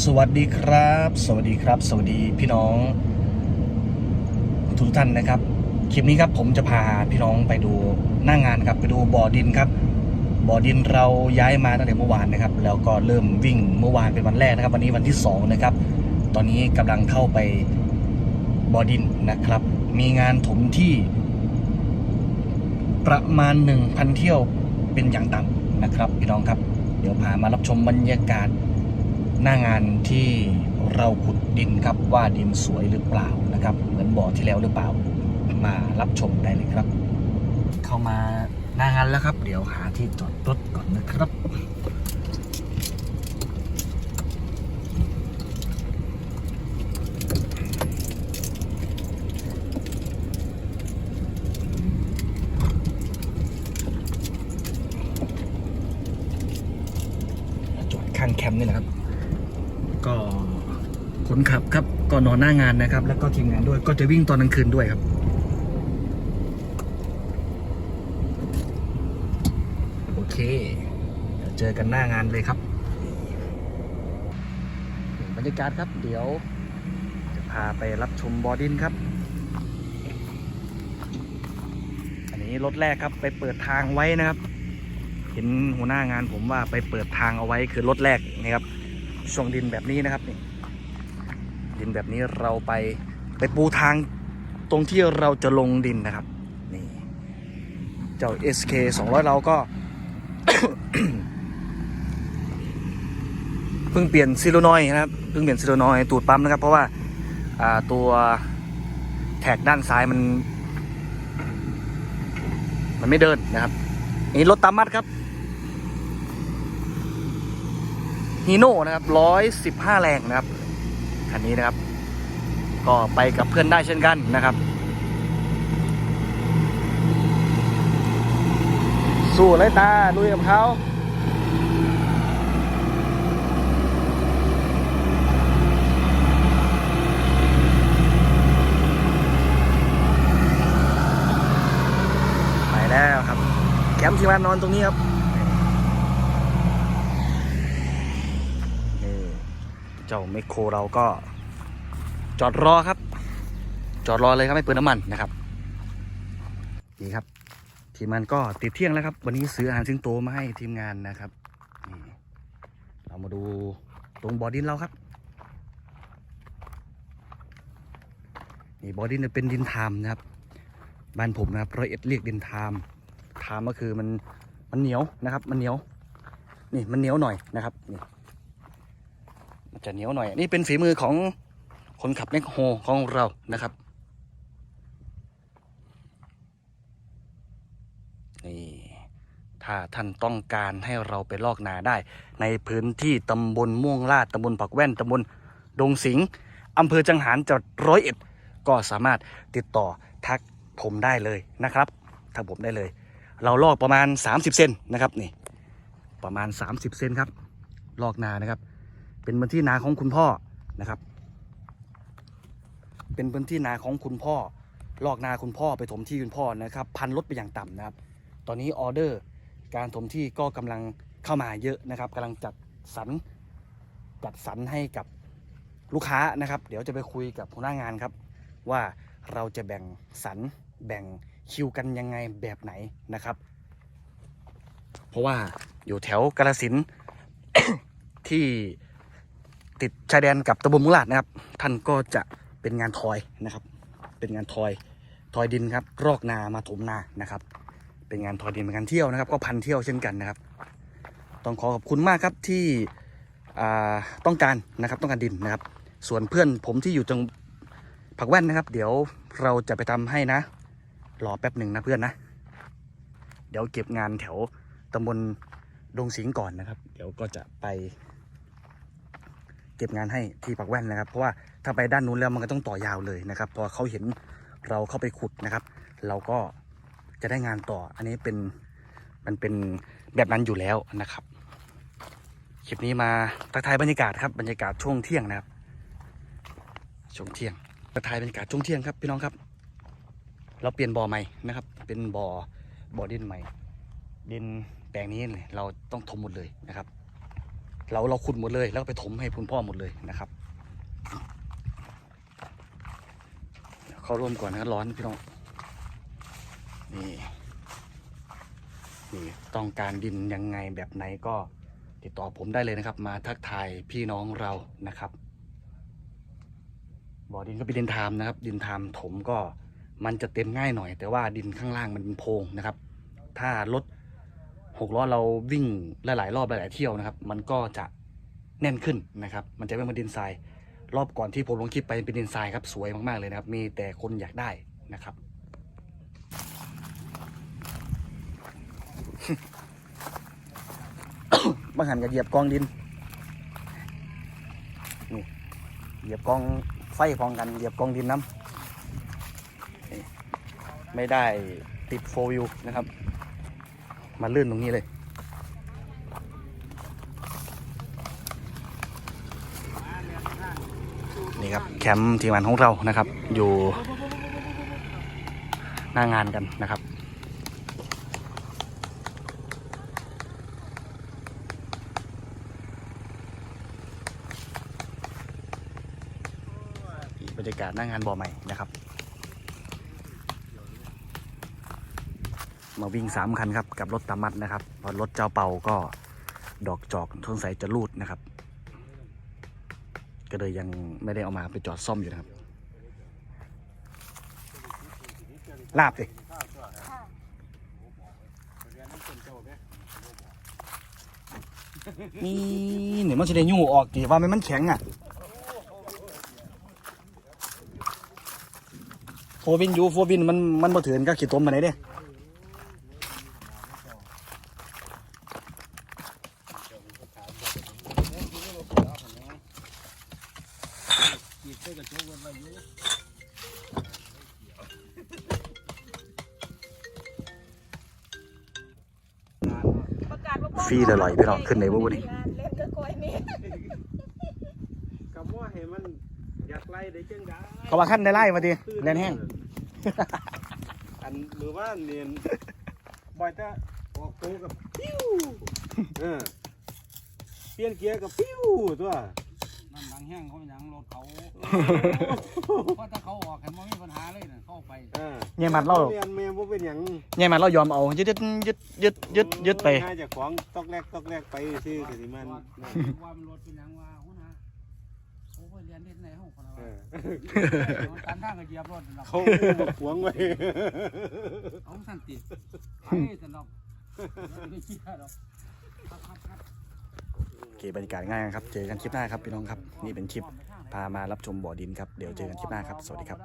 สวัสดีครับ สวัสดีครับ สวัสดีพี่น้องทุกท่านนะครับ คลิปนี้ครับผมจะพาพี่น้องไปดูหน้างงานครับไปดูบ่อดินครับ บ่อดินเราย้ายมาตั้งแต่เมื่อวานนะครับ แล้วก็เริ่มวิ่งเมื่อวานเป็นวันแรกนะครับ วันนี้วันที่สองนะครับ ตอนนี้กำลังเข้าไปบ่อดินนะครับ มีงานถมที่ประมาณ 1,000 เที่ยวเป็นอย่างต่ำนะครับ พี่น้องครับ เดี๋ยวพามารับชมบรรยากาศ หน้างานที่เราขุดดินครับว่าดินสวยหรือเปล่านะครับ เหมือนบ่อที่แล้วหรือเปล่ามารับชมได้เลยครับ เข้ามาหน้างานแล้วครับ เดี๋ยวหาที่จอดรถก่อนนะครับจอดข้างแคมป์นี่แหละครับ คนขับครับก็นอนหน้างานนะครับ แล้วก็ทีมงานด้วยก็จะวิ่งตอนกลางคืนด้วยครับโอเคเจอกันหน้างานเลยครับบรรยากาศครับ เดี๋ยวจะพาไปรับชมบอดินครับ อันนี้รถแรกครับไปเปิดทางไว้นะครับ เห็นหัวหน้างานผมว่าไปเปิดทางเอาไว้คือรถแรกนะครับช่วงดินแบบนี้นะครับนี่ ดินแบบนี้เราไปไปปูทางตรงที่เราจะลงดินนะครับ นี่ เจ้า SK 200 เราก็เพิ่งเปลี่ยนซิโลนอยนะครับเพิ่งเปลี่ยนซิโลนอยตูดปั๊มนะครับ เพราะว่าาตัวแท็กด้านซ้ายมัน มันไม่เดินนะครับนนี้รถตามมัดครับฮีโน่นะครับร้อยสิบห้าแรงนะครับ คันนี้นะครับ ก็ไปกับเพื่อนได้เช่นกันนะครับ สู้เลยตาลุยกับเขาไปแล้วครับ แคมป์ที่มานอนตรงนี้ครับ นี่เจ้าไมคโครเราก็จอดรอครับ จอดรอเลยครับไม่เปิดน้ำมันนะครับนี่ครับ ทีมงานก็ติดเที่ยงแล้วครับ วันนี้ซื้ออาหารสิงโตมาให้ทีมงานนะครับเรามาดูตรงบอดินเราครับนี่บอดินเป็นดินทามนะครับ บ้านผมนะครับร้อยเอ็ดเรียกดินทามทามก็คือมันมันเหนียวนะครับ มันเหนียว นี่มันเหนียวหน่อยนะครับนี่ จะเหนียวหน่อย นี่เป็นฝีมือของคนขับแมคโฮของเรานะครับ นี่ถ้าท่านต้องการให้เราไปลอกนาได้ ในพื้นที่ตำบลม่วงลาดตำบลปักแว่นตำบลดงสิงอำเภอจังหารจังหวัดร้อยเอ็ด ก็สามารถติดต่อทักผมได้เลยนะครับทักผมได้เลย เราลอกประมาณ 30 เซนนะครับนี่ประมาณ 30 เซนครับ ลอกนานะครับ เป็นพื้นที่นาของคุณพ่อนะครับ เป็นพื้นที่นาของคุณพ่อ ลอกนาคุณพ่อไปถมที่คุณพ่อนะครับ พันลดไปอย่างต่ำนะครับ ตอนนี้ออเดอร์การถมที่ก็กำลังเข้ามาเยอะนะครับกำลังจัดสรรจัดสรรให้กับลูกค้านะครับ เดี๋ยวจะไปคุยกับหัวหน้างานครับ ว่าเราจะแบ่งสรรแบ่งคิวกันยังไงแบบไหนนะครับ เพราะว่าอยู่แถวกาลสินที่ ติดชายแดนกับตำบลมุลาดนะครับ ท่านก็จะเป็นงานทอยนะครับ เป็นงานทอยทอยดินครับ รอกนามาถมนานะครับ เป็นงานทอยดินเป็นงานเที่ยวนะครับ ก็พันเที่ยวเช่นกันนะครับ ต้องขอขอบคุณมากครับที่ต้องการนะครับต้องการดินนะครับ ส่วนเพื่อนผมที่อยู่ตรงผักแว่นนะครับ เดี๋ยวเราจะไปทำให้นะ รอแป๊บหนึ่งนะเพื่อนนะ เดี๋ยวเก็บงานแถวตำบลดงสิงก่อนนะครับ เดี๋ยวก็จะไป ก็บงานให้ที่ปักแว่นนะครับ เพราะว่าถ้าไปด้านนู้นแล้วมันก็ต้องต่อยาวเลยนะครับ พอเขาเห็นเราเข้าไปขุดนะครับ เราก็จะได้งานต่อ อันนี้เป็นมันเป็นแบบนั้นอยู่แล้วนะครับคลิปนี้มาทักทายบรรยากาศครับบรรยากาศช่วงเที่ยงนะครับช่วงเที่ยงทักทายบรรยากาศช่วงเที่ยงครับพี่น้องครับ เราเปลี่ยนบ่อใหม่นะครับ เป็นบ่อบ่อดินใหม่ดินแปลงนี้เนี่ยเราต้องถมหมดเลยนะครับ เราเราขุดหมดเลยแล้วไปถมให้คุณพ่อหมดเลยนะครับเข้าร่วมก่อนนะร้อนพี่น้องนี่นี่ต้องการดินยังไงแบบไหนก็ติดต่อผมได้เลยนะครับ มาทักทายพี่น้องเรานะครับบ่อดินก็เป็นดินทามนะครับ ดินทามถมก็มันจะเต็มง่ายหน่อย แต่ว่าดินข้างล่างมันเป็นโพรงนะครับ ถ้ารถ หกล้อเราวิ่งหลายๆ รอบหลายๆเที่ยวนะครับ มันก็จะแน่นขึ้นนะครับ มันจะไม่เหมือนดินทราย รอบก่อนที่ผมลงคลิปไปเป็นดินทรายครับสวยมากๆเลยนะครับ มีแต่คนอยากได้นะครับบางหันก็เหยียบกองดินนี่เหยียบกองไฟพองกัน เหยียบกองดินน้ำไม่ได้ติดโฟวิวนะครับ มาลื่นตรงนี้เลย นี่ครับแคมป์ทีมงานของเรานะครับ อยู่หน้างานกันนะครับบรรยากาศหน้างานบ่อใหม่นะครับ มาวิ่งสามคันครับกับรถตามัดนะครับพอรถเจ้าเป่าก็ดอกจอกทนใสยจะรูดนะครับ ก็เลยยังไม่ได้เอามาไปจอดซ่อมอยู่นะครับ ลาบสินี่เนี่ยมันจะได้ยู่ออกดีว่าไมันมันแข็งอะโฟวินยูโฟวินมันมันบ่ถือนก็ขี้ต้มมาไหนเด้ ประกาศว่าฟรีเลยลอยพี่น้องขึ้นไหนบ่บ่นี่เล่นก็กล้วยเมฆกับว่าให้มันอยากไล่ได้จังได้ก็ว่าขั้นได้ไล่มาดิแน่นแห้งอันมือว่าเนียนบ่อยจะออกตัวกับปิ้วเออเปลี่ยนเกียร์กับปิ้วตัว มันบางแห้งเขาอย่างรถเขาเพราะถ้าเขาออกกันมันมีปัญหาเลยนะเข้าไปเออเนี่ยมันเล่าเรียนแม่บ่เป็นหยังเนี่ยมันเรายอมเอายึดยึดยึดยึดยึดยึดไปง่ายจากของตอกแรกตอกแรกไปซื้อก็สิมันว่าว่ามันรถเป็นอย่างว่าหัวหน้าโอ้ยเรียนเด็ดไหนห้องคนละเอว่าอการทางก็เหยียบรถสนับเขาบ่ขวางไว้เอาสันติไปสนับไม่เชื่อหรอกครับครับครับโอ เคบรรยากาศง่ายนครับ เจอกันคลิปหน้าครับพี่น้องครับ นี่เป็นคลิปพามารับชมบ่อดินครับ เดี๋ยวเจอกันคลิปหน้าครับ สวัสดีครับ